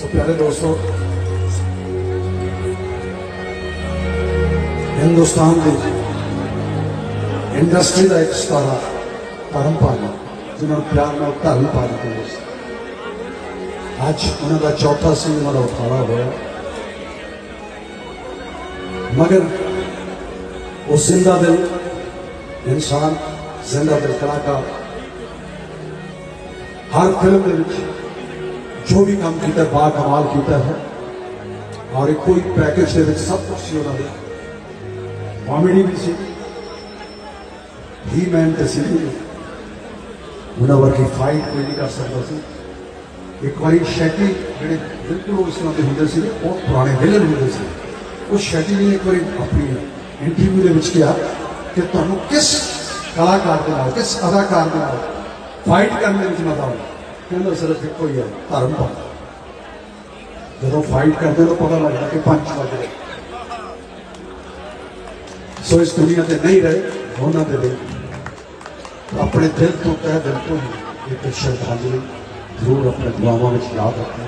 ਸੋ ਪਿਆਰੇ ਦੋਸਤੋ, ਹਿੰਦੁਸਤਾਨ ਦੀ ਇੰਡਸਟਰੀ ਦਾ ਇੱਕ ਸਤਾਰਾ ਧਰਮਪਾਲ ਜਿਹਨਾਂ ਨੂੰ ਪਿਆਰ ਨਾਲ ਧਰਮ ਧਰਮਪਾਲ ਕਹਿੰਦੇ ਸੀ। ਅੱਜ ਉਹਨਾਂ ਦਾ ਚੌਥਾ ਸਿੰਘ ਉਹਨਾਂ ਦਾ ਉਤਾਰਾ ਹੋਇਆ। ਮਗਰ ਉਹ ਜ਼ਿੰਦਾ ਦਿਲ, ਇਨਸਾਨ ਜ਼ਿੰਦਾ ਦਿਲ ਕਲਾਕਾਰ। ਹਰ ਫਿਲਮ ਦੇ ਵਿੱਚ ਜੋ ਵੀ ਕੰਮ ਕੀਤਾ ਬਾ ਕਮਾਲ ਕੀਤਾ ਹੈ। ਔਰ ਇੱਕੋ ਇੱਕ ਪੈਕੇਜ ਦੇ ਵਿੱਚ ਸਭ ਕੁਝ ਸੀ ਉਹਨਾਂ ਦੇ। ਕਾਮੇਡੀ ਵੀ ਸੀ। ਹੀ ਮੈਨ ਤੇ ਸੀ। ਉਹਨਾਂ ਵਰਗੀ ਫਾਈਟ ਕੋਈ ਨਹੀਂ ਕਰ ਸਕਦਾ ਸੀ। ਇੱਕ ਵਾਰੀ ਸ਼ੈਟੀ ਜਿਹੜੇ ਬਿਲਕੁਲ ਉਸ ਤਰ੍ਹਾਂ ਦੇ ਹੁੰਦੇ ਸੀ, ਬਹੁਤ ਪੁਰਾਣੇ ਵਿਲਨ ਹੁੰਦੇ ਸੀ। ਉਹ ਸ਼ੈਟੀ ਨੇ ਇੱਕ ਵਾਰੀ ਆਪਣੀ ਇੰਟਰਵਿਊ ਦੇ ਵਿੱਚ ਕਿਹਾ ਕਿ ਤੁਹਾਨੂੰ ਕਿਸ ਕਲਾਕਾਰ ਦੇ ਨਾਲ, ਕਿਸ ਅਦਾਕਾਰ ਦੇ ਨਾਲ ਫਾਈਟ ਕਰਨ ਦੇ ਵਿੱਚ ਮਜ਼ਾ ਆਉਂਦਾ। ਕਹਿੰਦਾ ਸਿਰਫ ਇੱਕੋ ਹੀ ਹੈ ਧਰਮ ਦਾ ਜਦੋਂ ਫਾਈਟ ਕਰਦੇ ਤਾਂ ਪਤਾ ਲੱਗਦਾ ਕਿ ਪੰਜ ਵੱਜ ਰਹੇ ਸੋ ਇਸ ਦੁਨੀਆ ਤੇ ਨਹੀਂ ਰਹੇ ਉਹਨਾਂ ਦੇ ਲਈ ਆਪਣੇ ਦਿਲ ਤੋਂ ਤਹਿ ਦਿਲ ਤੋਂ ਹੀ ਇੱਕ ਸ਼ਰਧਾਂਜਲੀ ਜ਼ਰੂਰ ਆਪਣੇ ਦੁਆਵਾਂ ਵਿੱਚ ਯਾਦ ਰੱਖਣਾ